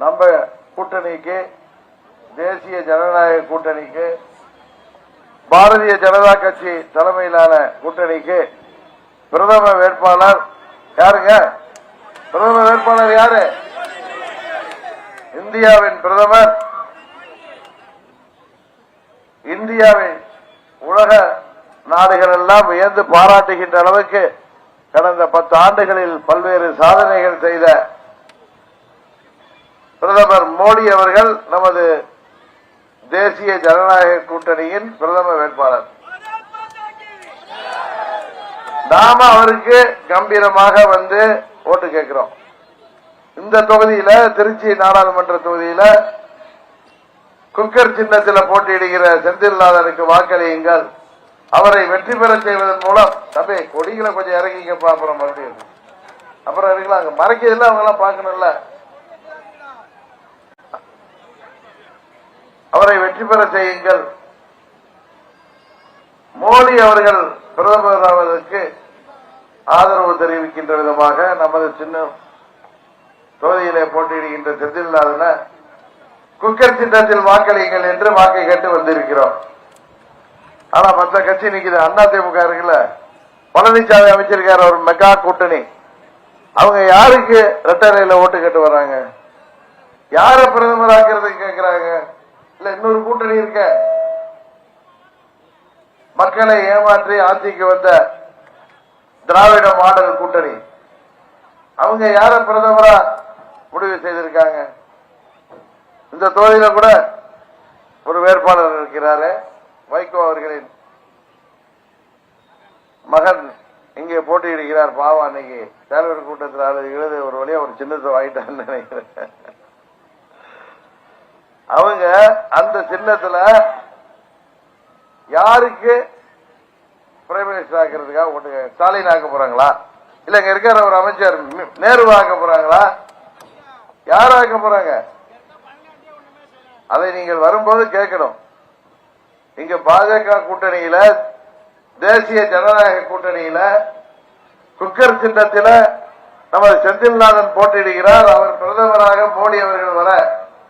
நம்ம கூட்டணிக்கு தேசிய ஜனநாயக கூட்டணிக்கு பாரதிய ஜனதா கட்சி தலைமையிலான கூட்டணிக்கு பிரதம வேட்பாளர் யாருங்க? பிரதம வேட்பாளர் யாரு? இந்தியாவின் பிரதமர் இந்தியாவின் உலக நாடுகள் எல்லாம் வியந்து பாராட்டுகின்ற அளவுக்கு கடந்த பத்து ஆண்டுகளில் பல்வேறு சாதனைகள் செய்த பிரதமர் மோடி அவர்கள் நமது தேசிய ஜனநாயக கூட்டணியின் பிரதம வேட்பாளர். நாம அவருக்கு கம்பீரமாக வந்து ஓட்டு கேட்கிறோம். இந்த தொகுதியில திருச்சி நாடாளுமன்ற தொகுதியில குக்கர் சின்னத்தில் போட்டியிடுகிற செந்தில்நாதனுக்கு வாக்களியுங்கள். அவரை வெற்றி பெற செய்வதன் மூலம் தம்பி கொடிகளை கொஞ்சம் இறங்கிக்க அப்புறம் மறுபடியும். அப்புறம் இருக்கலாம் அங்க மறைக்கிறதுல அவங்க எல்லாம் பார்க்கணும்ல. அவரை வெற்றி பெற செய்யுங்கள். மோடி அவர்கள் பிரதமர் அவர்களுக்கு ஆதரவு தெரிவிக்கின்ற விதமாக நமது சின்ன தொகுதியிலே போட்டியிடுகின்ற செந்தில்நாதன குக்கர் சின்னத்தில் வாக்களியுங்கள் என்று வாக்கை கேட்டு வந்திருக்கிறோம். ஆனா மற்ற கட்சி நிக்குது. அண்ணா திமுக இருக்குல்ல. பழனிசாமி அமைச்சிருக்காரு ஒரு மெகா கூட்டணி. அவங்க யாருக்கு ரெட்டரையில ஓட்டு கேட்டு வர்றாங்க? யார பிரதமர் ஆக்கிறதுக்கு கேட்கிறாங்க இல்ல இன்னொரு கூட்டணி இருக்க. மக்களை ஏமாற்றி ஆட்சிக்கு வந்த திராவிட மாடல் கூட்டணி. அவங்க யார பிரதமரா முடிவு செய்திருக்காங்க? இந்த தொகுதியில கூட ஒரு வேட்பாளர் இருக்கிறாரு வைகோ அவர்களின் மகன். இங்கே போட்டியிடுகிறார் பாவா அன்னைக்கு. தலைவர் கூட்டத்தில் அழுது எழுது ஒரு வழியா ஒரு சின்னத்தை வாங்கிட்டான்னு நினைக்கிறேன். அவங்க அந்த சின்னத்துல யாருக்கு பிரைம் மினிஸ்டர் ஆக்கிறதுக்காக ஓட்டு ஸ்டாலின் ஆக்க போறாங்களா? இல்ல இங்க இருக்கிற ஒரு அமைச்சர் நேரு ஆக்க போறாங்களா? யார் ஆக்க போறாங்க? அதை நீங்கள் வரும்போது கேட்கணும். இங்க பாஜக கூட்டணியில தேசிய ஜனநாயக கூட்டணியில குக்கர் சின்னத்தில நமது செந்தில்நாதன் போட்டியிடுகிறார். அவர் பிரதமராக மோடி அவர்கள் வர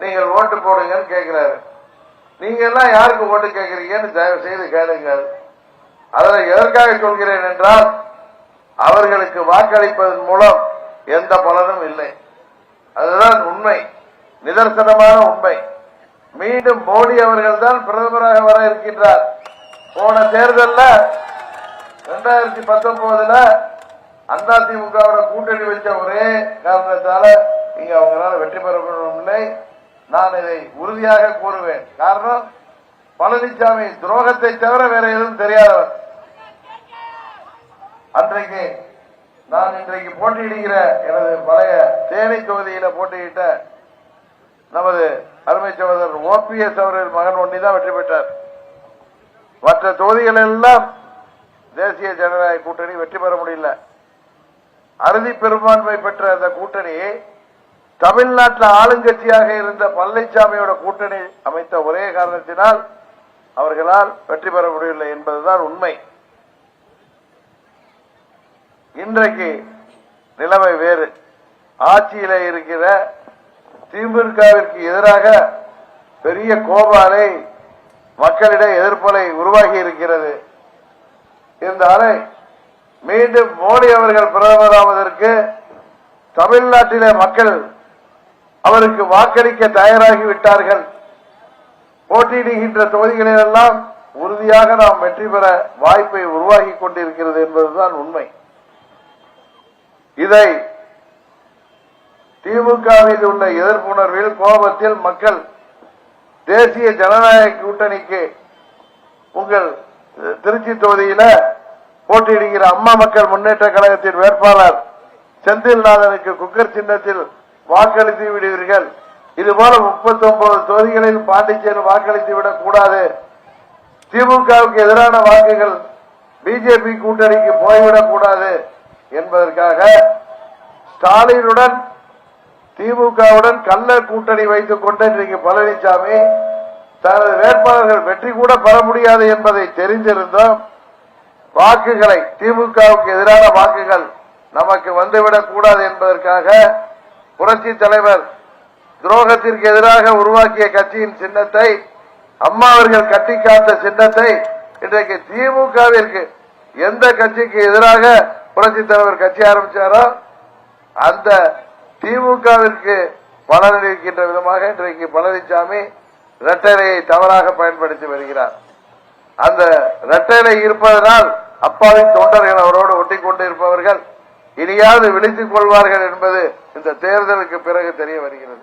நீங்கள் ஓட்டு போடுங்கன்னு கேட்கிறாரு. நீங்க எல்லாம் யாருக்கு ஓட்டு கேட்கறீங்கன்னு தயவு செய்து கேளுங்கள். அதில் எதற்காக சொல்கிறேன் என்றால் அவர்களுக்கு வாக்களிப்பதன் மூலம் எந்த பலனும் இல்லை. அதுதான் உண்மை. நிதர்சனமான உண்மை. மீண்டும் மோடி அவர்கள் தான் பிரதமராக வர இருக்கின்றார். போன தேர்தலில் ரெண்டாயிரத்தி பத்தொன்பதுல அதிமுகவோட கூட்டணி வச்ச ஒரே காரணத்தால இங்க அவங்களால வெற்றி பெற முடியவில்லை. நான் இதை உறுதியாக கூறுவேன். காரணம் பழனிசாமி துரோகத்தை தவிர வேற எதுவும் தெரியாதவர். அன்றைக்கு நான் இன்றைக்கு போட்டியிடுகிற எனது பழைய தேனி தொகுதியில போட்டியிட்ட நமது அருமை சகோதரர் ஓபிஎஸ் அவர்கள் மகன் ஒண்டி தான் வெற்றி பெற்றார். மற்ற தொகுதிகள் எல்லாம் தேசிய ஜனநாயக கூட்டணி வெற்றி பெற முடியல. அறுதி பெரும்பான்மை பெற்ற அந்த கூட்டணி தமிழ்நாட்டில் ஆளுங்கட்சியாக இருந்த பழனிசாமியோட கூட்டணி அமைத்த ஒரே காரணத்தினால் அவர்களால் வெற்றி பெற முடியவில்லை என்பதுதான் உண்மை. இன்றைக்கு நிலைமை வேறு. ஆட்சியில இருக்கிற திமுகவிற்கு எதிராக பெரிய கோபாலை மக்களிடம் எதிர்ப்பலை உருவாகி இருக்கிறது. இருந்தாலே மீண்டும் மோடி அவர்கள் பிரதமராவதற்கு தமிழ்நாட்டிலே மக்கள் அவருக்கு வாக்களிக்க தயாராகி விட்டார்கள் போட்டியிடுகின்ற தொகுதிகளிலெல்லாம் உறுதியாக நாம் வெற்றி பெற வாய்ப்பை உருவாகி கொண்டிருக்கிறது என்பதுதான் உண்மை. இதை திமுக உள்ள எதிர்ப்புணர்வில் கோபத்தில் மக்கள் தேசிய ஜனநாயக கூட்டணிக்கு உங்கள் திருச்சி தொகுதியில போட்டியிடுகிற அம்மா மக்கள் முன்னேற்ற கழகத்தின் வேட்பாளர் செந்தில்நாதனுக்கு குக்கர் சின்னத்தில் வாக்களித்து விடுவீர்கள். இதுபோல முப்பத்தி ஒன்பது தொகுதிகளில் பாண்டிச்சேரி வாக்களித்து விடக் கூடாது திமுகவுக்கு எதிரான வாக்குகள் பிஜேபி கூட்டணிக்கு போய்விடக் கூடாது என்பதற்காக ஸ்டாலினுடன் திமுகவுடன் கள்ள கூட்டணி வைத்துக் கொண்டு இன்றைக்கு பழனிசாமி தனது வேட்பாளர்கள் வெற்றி கூட பெற முடியாது என்பதை தெரிந்திருந்தோம். வாக்குகளை திமுகவுக்கு எதிரான வாக்குகள் நமக்கு வந்துவிடக் கூடாது என்பதற்காக புரட்சி தலைவர் துரோகத்திற்கு எதிராக உருவாக்கிய கட்சியின் சின்னத்தை அம்மா அவர்கள் கட்டி காத்த சின்னத்தை இன்றைக்கு திமுகவிற்கு எந்த கட்சிக்கு எதிராக புரட்சி தலைவர் கட்சி ஆரம்பிச்சாரோ அந்த திமுகவிற்கு பலனளிக்கின்ற விதமாக இன்றைக்கு பழனிசாமி இரட்டையை தவறாக பயன்படுத்தி வருகிறார். அந்த இரட்டைலை இருப்பதனால் அப்பாவின் தொண்டர்கள் அவரோடு ஒட்டி கொண்டு இருப்பவர்கள் இனியாவது விழித்துக் கொள்வார்கள் என்பது இந்த தேர்தலுக்கு பிறகு தெரிய வருகிறது.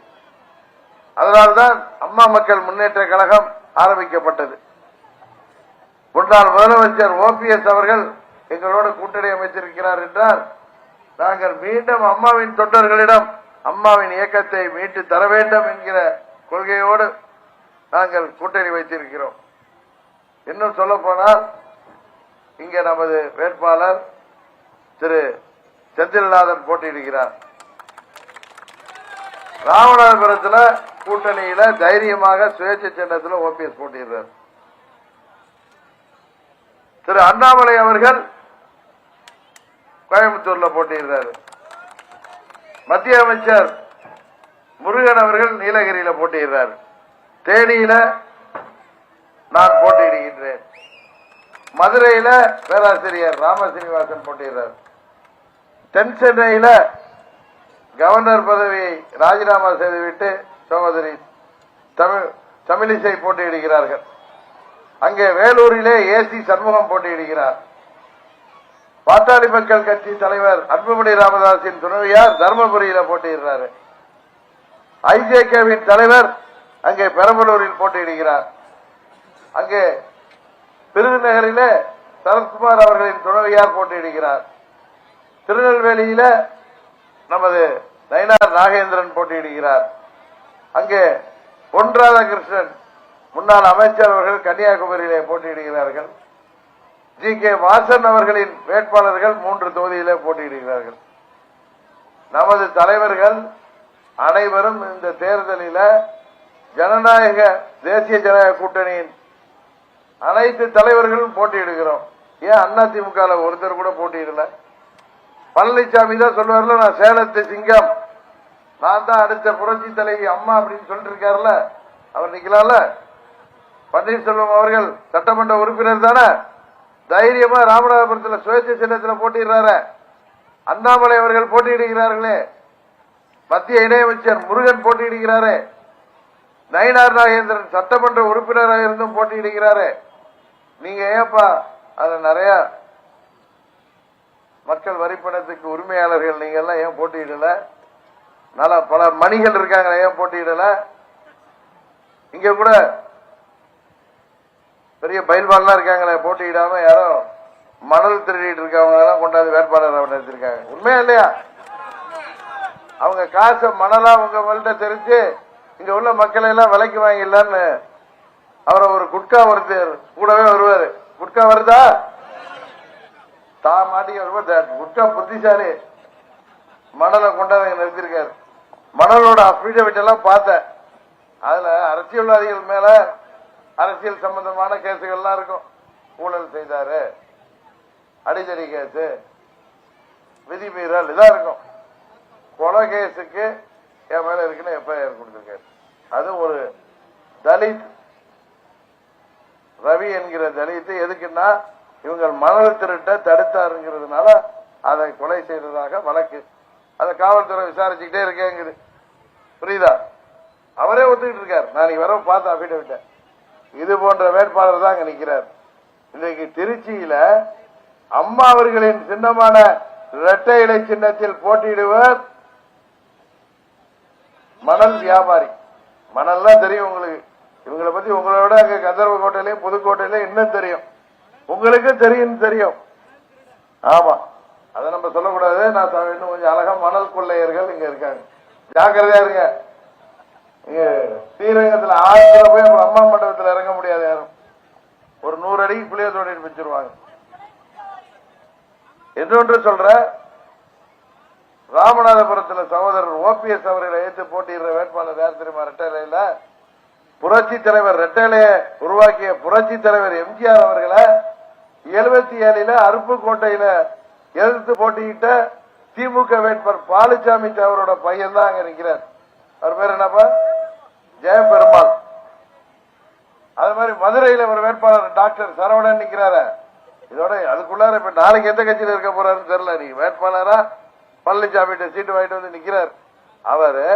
அதனால்தான் அம்மா மக்கள் முன்னேற்ற கழகம் ஆரம்பிக்கப்பட்டது. முன்னாள் முதலமைச்சர் ஓபிஎஸ் அவர்கள் எங்களோடு கூட்டணி அமைச்சிருக்கிறார் என்றால் நாங்கள் மீண்டும் அம்மாவின் தொண்டர்களிடம் அம்மாவின் இயக்கத்தை மீட்டு தர வேண்டும் என்கிற கொள்கையோடு நாங்கள் கூட்டணி வைத்திருக்கிறோம். இன்னும் சொல்ல போனால் இங்கே நமது வேட்பாளர் திரு செந்தில்நாதன் போட்டியிடுகிறார். ராமநாதபுரத்தில் கூட்டணியில தைரியமாக சுயேட்சை சின்னத்தில் ஓபிஎஸ் போட்டியிடுறார். திரு அண்ணாமலை அவர்கள் கோயம்புத்தூர்ல போட்டியிடுறாரு. மத்திய அமைச்சர் முருகன் அவர்கள் நீலகிரியில போட்டியிடுறார். தேனியில நான் போட்டியிடுகின்றேன். மதுரையில பேராசிரியர் ராமசீனிவாசன் போட்டியிடுறார். தென் சென்னையில் கவர்னர் பதவியை ராஜினாமா செய்துவிட்டு சகோதரி தமிழ் தமிழிசை போட்டியிடுகிறார்கள். அங்கே வேலூரிலே ஏசி சண்முகம் போட்டியிடுகிறார். பாட்டாளி மக்கள் கட்சி தலைவர் அன்புமணி ராமதாஸின் துணைவியார் தர்மபுரியில போட்டியிடுறாரு. ஐஜேகேவின் தலைவர் அங்கே பெரம்பலூரில் போட்டியிடுகிறார். அங்கே விருதுநகரிலே சரத்குமார் அவர்களின் துணைவியார் போட்டியிடுகிறார். திருநெல்வேலியில நமது நயினார் நாகேந்திரன் போட்டியிடுகிறார். அங்கே பொன் ராதாகிருஷ்ணன் முன்னாள் அமைச்சர் அவர்கள் கன்னியாகுமரியிலே போட்டியிடுகிறார்கள். ஜி. கே. வாசன் அவர்களின் வேட்பாளர்கள் மூன்று தொகுதியிலே போட்டியிடுகிறார்கள். நமது தலைவர்கள் அனைவரும் இந்த தேர்தலில் ஜனநாயக தேசிய ஜனநாயக கூட்டணியின் அனைத்து தலைவர்களும் போட்டியிடுகிறோம். ஏன் அண்ணா திமுக ஒருத்தர் கூட போட்டியிடல? பழனிசாமி தான் சொல்லுவார்ல நான் சேலத்து சிங்கம். நான் தான் அடுத்த புரட்சி தலைவி அம்மா அப்படின்னு சொல்லிட்டு இருக்காருல்ல அவர் நிக்கலாம்ல பன்னீர்செல்வம் அவர்கள் சட்டமன்ற உறுப்பினர் தானே? தைரியமா ராமநாதபுரத்தில் சுயேட்சை சின்னத்தில் போட்டிடுறாரு. அண்ணாமலை அவர்கள் போட்டியிடுகிறார்களே. மத்திய இணையமைச்சர் முருகன் போட்டியிடுகிறாரு. நயினார் நாகேந்திரன் சட்டமன்ற உறுப்பினராக இருந்தும் போட்டியிடுகிறாரு. நீங்க ஏப்பா அதுல நிறைய மக்கள் வரிப்பணத்துக்கு உரிமையாளர்கள் நீங்க எல்லாம் ஏன் போட்டியிடல? நல்ல பல மணிகள் இருக்காங்க ஏன் போட்டியிடல? இங்க கூட பெரிய பயில்வான்லாம் இருக்காங்களே போட்டியிடாம யாரோ மணல் திருடிட்டு இருக்கவங்க எல்லாம் கொண்டாந்து வேட்பாளர் நிறுத்திருக்காங்க உண்மையா இல்லையா? அவங்க காசை மணலா உங்க தெரிஞ்சு இங்க உள்ள மக்களை எல்லாம் விலைக்கு வாங்கிடலான்னு அவரை ஒரு குட்கா ஒருத்தர் கூடவே வருவாரு. குட்கா வருதா? தா மாட்டிக்க வருவார் புத்திசாலி மணலை கொண்டாந்து நிறுத்திருக்காரு. மணலோட அஃபிடவிட் எல்லாம் பார்த்தேன். அதுல அரசியல்வாதிகள் மேல அரசியல் சம்பந்தமான கேசுகள்லாம் இருக்கும். ஊழல் செய்தாரு. அடிதடி கேஸ் விதிமீறல் இதா இருக்கும். கொலை கேஸுக்கு என் மேல இருக்குன்னு எஃப்ஐஆர் கொடுத்திருக்காரு. அது ஒரு தலித் ரவி என்கிற தலித் எதுக்குன்னா இவங்க மணல் திருட்ட தடுத்தாருங்கிறதுனால அதை கொலை செய்ததாக வழக்கு. அதை காவல்துறை விசாரிச்சுக்கிட்டே இருக்கேங்குது. புரியுதா? அவரே ஒத்துக்கிட்டு இருக்கார். நான் வர பார்த்து அபிடவிட்ட இது போன்ற வேட்பாளர் தான் அங்க நிற்கிறார் இன்றைக்கு திருச்சியில அம்மா அவர்களின் சின்னமான இரட்டை இலை சின்னத்தில் போட்டியிடுவர் மணல் வியாபாரி. மணல்லாம் தெரியும் உங்களுக்கு. இவங்களை பத்தி உங்களோட விட அங்க கந்தர்வ கோட்டையிலேயே பொது இன்னும் தெரியும் உங்களுக்கு தெரியும் தெரியும் ஆமா அதை நம்ம சொல்லக்கூடாது நான் சொ- இன்னும் கொஞ்சம் அழகா மணல் கொள்ளையர்கள் இங்க இருக்காங்க ஜாக்கிரதையா இருங்க இங்க ஸ்ரீரங்கத்துல ஆத்துல போய் அப்புறம் அம்மா மண்டபத்துல இறங்க முடியாது யாரும் ஒரு நூறு அடிக்கு புளிய தோண்டிட்டு வச்சிருவாங்க இன்னொன்று சொல்ற? ராமநாதபுரத்துல சகோதரர் ஓபிஎஸ் அவர்களை ஏற்று போட்டியிடுற வேட்பாளர் யார் தெரியுமா ரெட்டையில புரட்சி தலைவர் ரெட்டேலைய உருவாக்கிய புரட்சி தலைவர் எம்ஜிஆர் அவர்களை எழுபத்தி ஏழுல அருப்புக்கோட்டையில எதிர்த்து போட்டியிட்ட திமுக வேட்பாளர் பாலுசாமி அவரோட பையன் தான் அங்க நிற்கிறார் அவர் பேர் என்னப்பா? ஜெயபெருமாள் அது மாதிரி மதுரையில் ஒரு வேட்பாளர் டாக்டர் சரவணன் நிக்கிறாரு. இதோட அதுக்குள்ளார இப்ப நாளைக்கு எந்த கட்சியில இருக்க போறாருன்னு தெரியல. நீ வேட்பாளரா பழனிசாமி சீட்டு வாங்கிட்டு வந்து நிக்கிறார். அவரு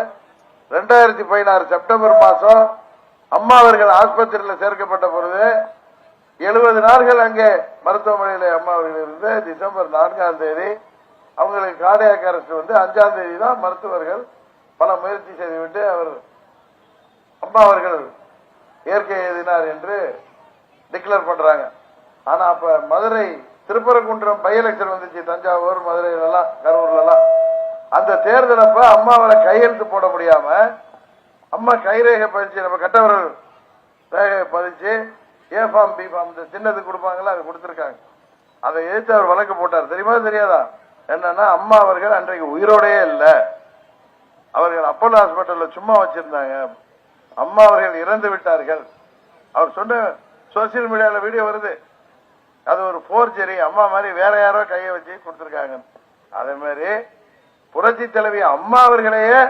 ரெண்டாயிரத்தி பதினாறு செப்டம்பர் மாசம் அம்மா அவர்கள் ஆஸ்பத்திரியில் சேர்க்கப்பட்ட பொழுது எழுபது நாட்கள் அங்கே மருத்துவமனையில் அம்மா அவர்கள் இருந்து டிசம்பர் நான்காம் தேதி அவங்களுக்கு கார்டியாக் அரெஸ்ட் வந்து அஞ்சாம் தேதி தான் மருத்துவர்கள் பல முயற்சி செய்துவிட்டு அவர் அம்மா அவர்கள் இயற்கை எழுதினார் என்று டிக்ளேர் பண்றாங்க. ஆனா அப்ப மதுரை திருப்பரங்குன்றம் பை எலெக்ஷன் வந்துச்சு தஞ்சாவூர் மதுரையில எல்லாம் கரூர்ல எல்லாம் அந்த தேர்தல் அப்ப அம்மாவால கையெழுத்து போட முடியாம அம்மா கைரேகை பதிச்சு நம்ம கட்டவர்கள் ரேகை பதிச்சு ஏ ஃபார்ம் பி ஃபார்ம் இந்த சின்னது கொடுப்பாங்களா அது கொடுத்துருக்காங்க. அதை எதிர்த்து அவர் வழக்கு போட்டார். தெரியுமா தெரியாதா? என்னன்னா அம்மா அவர்கள் அன்றைக்கு உயிரோடயே இல்லை. அவர்கள் அப்போலோ ஹாஸ்பிட்டல்ல சும்மா வச்சிருந்தாங்க. அம்மா அவர்கள் இறந்து விட்டார்கள். அவர் சொன்ன சோசியல் மீடியாவில் வீடியோ வருது. அது ஒரு போர்ஜரி அம்மா மாதிரி வேற யாரோ கையை வச்சு கொடுத்திருக்காங்க. அதே மாதிரி புரட்சி தலைவி அம்மா அவர்களையே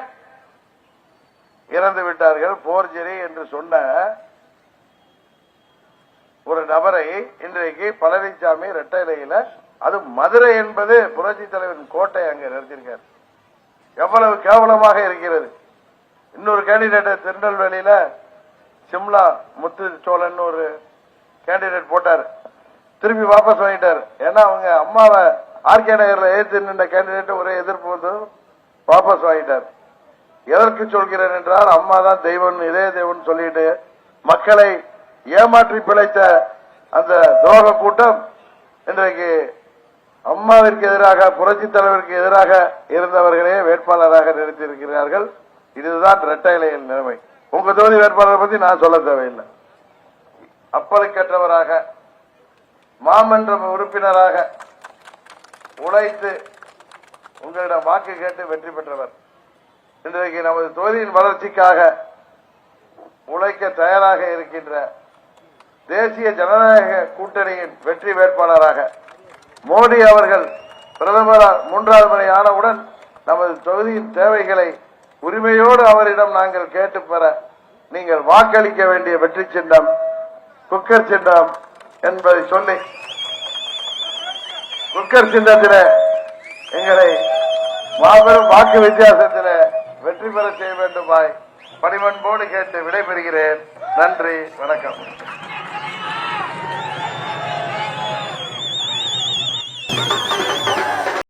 இறந்து விட்டார்கள். போர்ஜரி என்று சொன்ன ஒரு நபரை இன்றைக்கு பழனிசாமி ரெட்டையிலையில அது மதுரை என்பது புரட்சி தலைவரின் கோட்டை அங்க நிறுத்தியிருக்கார். எவ்வளவு கேவலமாக இருக்கிறது. இன்னொரு கேண்டிடேட் திருநெல்வேலியில சிம்லா முத்து சோழன் ஒரு கேண்டிடேட் போட்டார். திரும்பி வாபஸ் வாங்கிட்டார். ஏன்னா அவங்க அம்மாவை ஆர்கே நகர்ல ஏற்று நின்ற கேண்டிடேட் ஒரே எதிர்ப்பு வந்து வாபஸ் வாங்கிட்டார். எதற்கு சொல்கிறேன் என்றால் அம்மா தான் தெய்வம் இதே தெய்வம் சொல்லிட்டு மக்களை ஏமாற்றி பிழைத்த அந்த துரோக கூட்டம் இன்றைக்கு அம்மாவிற்கு எதிராக புரட்சி தலைவருக்கு எதிராக இருந்தவர்களே வேட்பாளராக நிறுத்தியிருக்கிறார்கள் இதுதான் இரட்டை இலையின் நிலைமை. உங்க தொகுதி வேட்பாளரை பத்தி நான் சொல்ல தேவையில்லை. அப்பலுக்கற்றவராக மாமன்ற உறுப்பினராக உழைத்து உங்களிடம் வாக்கு கேட்டு வெற்றி பெற்றவர். இன்றைக்கு நமது தொகுதியின் வளர்ச்சிக்காக உழைக்க தயாராக இருக்கின்ற தேசிய ஜனநாயக கூட்டணியின் வெற்றி வேட்பாளராக மோடி அவர்கள் பிரதமர் மூன்றாவது முறை ஆனவுடன் நமது தொகுதியின் தேவைகளை உரிமையோடு அவரிடம் நாங்கள் கேட்டு பெற நீங்கள் வாக்களிக்க வேண்டிய வெற்றி சின்னம் குக்கர் சின்னம் என்பதை சொல்லி குக்கர் சின்னத்திலே எங்களை மாபெரும் வாக்கு வித்தியாசத்தில் வெற்றி பெற செய்ய வேண்டுமாய் பணிமன்போடு கேட்டு விடைபெறுகிறேன். நன்றி வணக்கம்.